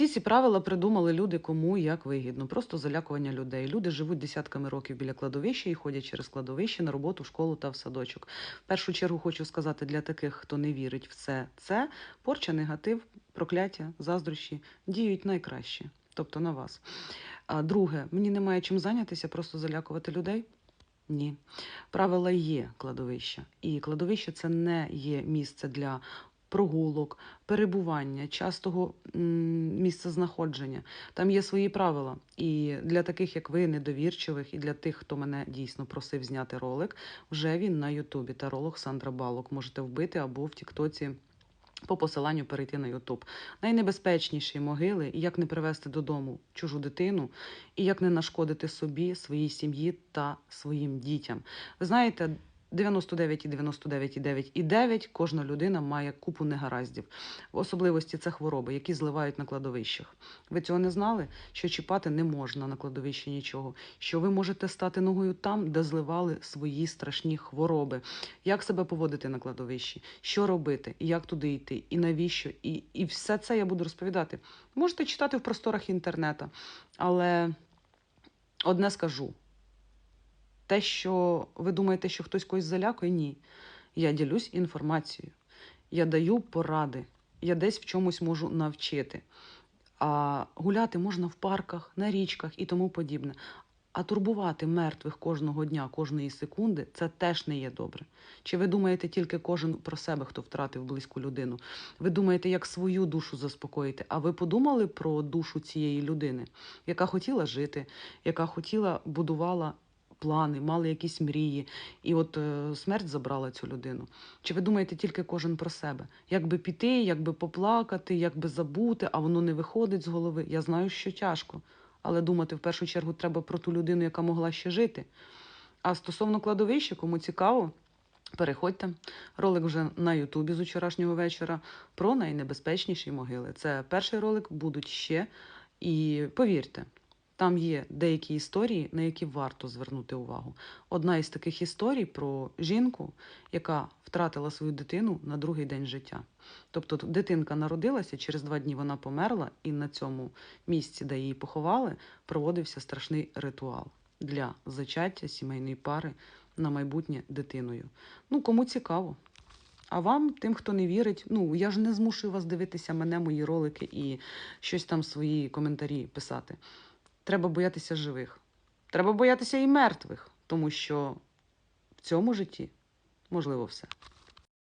Всі ці правила придумали люди, кому і як вигідно. Просто залякування людей. Люди живуть десятками років біля кладовища і ходять через кладовище на роботу, в школу та в садочок. В першу чергу хочу сказати для таких, хто не вірить в це, це порча, негатив, прокляття, заздрощі діють найкраще, тобто на вас. А друге, мені немає чим зайнятися, просто залякувати людей. Ні. Правила є кладовища. І кладовище це не є місце для прогулок, перебування, частого місця знаходження. Там є свої правила. І для таких, як ви, недовірчивих, і для тих, хто мене дійсно просив зняти ролик, вже він на Ютубі. Таролог Сандра Балок. Можете вбити або в Тіктоці. По посиланню перейти на Ютуб. Найнебезпечніші могили, і як не привезти додому чужу дитину, і як не нашкодити собі, своїй сім'ї та своїм дітям. Ви знаєте, 99 і 99 і 9 і 9 кожна людина має купу негараздів. В особливості це хвороби, які зливають на кладовищах. Ви цього не знали? Що чіпати не можна на кладовищі нічого. Що ви можете стати ногою там, де зливали свої страшні хвороби. Як себе поводити на кладовищі? Що робити? Як туди йти? І навіщо? І, і все це я буду розповідати. Можете читати в просторах інтернету, але одне скажу. Те, що ви думаєте, що хтось когось залякує, ні. Я ділюсь інформацією, я даю поради, я десь в чомусь можу навчити. А гуляти можна в парках, на річках і тому подібне. А турбувати мертвих кожного дня, кожної секунди це теж не є добре. Чи ви думаєте тільки кожен про себе, хто втратив близьку людину? Ви думаєте, як свою душу заспокоїти? А ви подумали про душу цієї людини, яка хотіла жити, яка хотіла будувала плани, мали якісь мрії, і от е, смерть забрала цю людину. Чи ви думаєте тільки кожен про себе? Як би піти, як би поплакати, як би забути, а воно не виходить з голови? Я знаю, що тяжко, але думати в першу чергу треба про ту людину, яка могла ще жити. А стосовно кладовища, кому цікаво, переходьте. Ролик вже на Ютубі з вчорашнього вечора про найнебезпечніші могили. Це перший ролик, будуть ще. І повірте, там є деякі історії, на які варто звернути увагу. Одна із таких історій про жінку, яка втратила свою дитину на другий день життя. Тобто дитинка народилася, через два дні вона померла, і на цьому місці, де її поховали, проводився страшний ритуал для зачаття сімейної пари на майбутнє дитиною. Ну, кому цікаво. А вам, тим, хто не вірить, ну я ж не змушую вас дивитися мене, мої ролики і щось там свої коментарі писати. Треба боятися живих. Треба боятися і мертвих, тому що в цьому житті можливо все.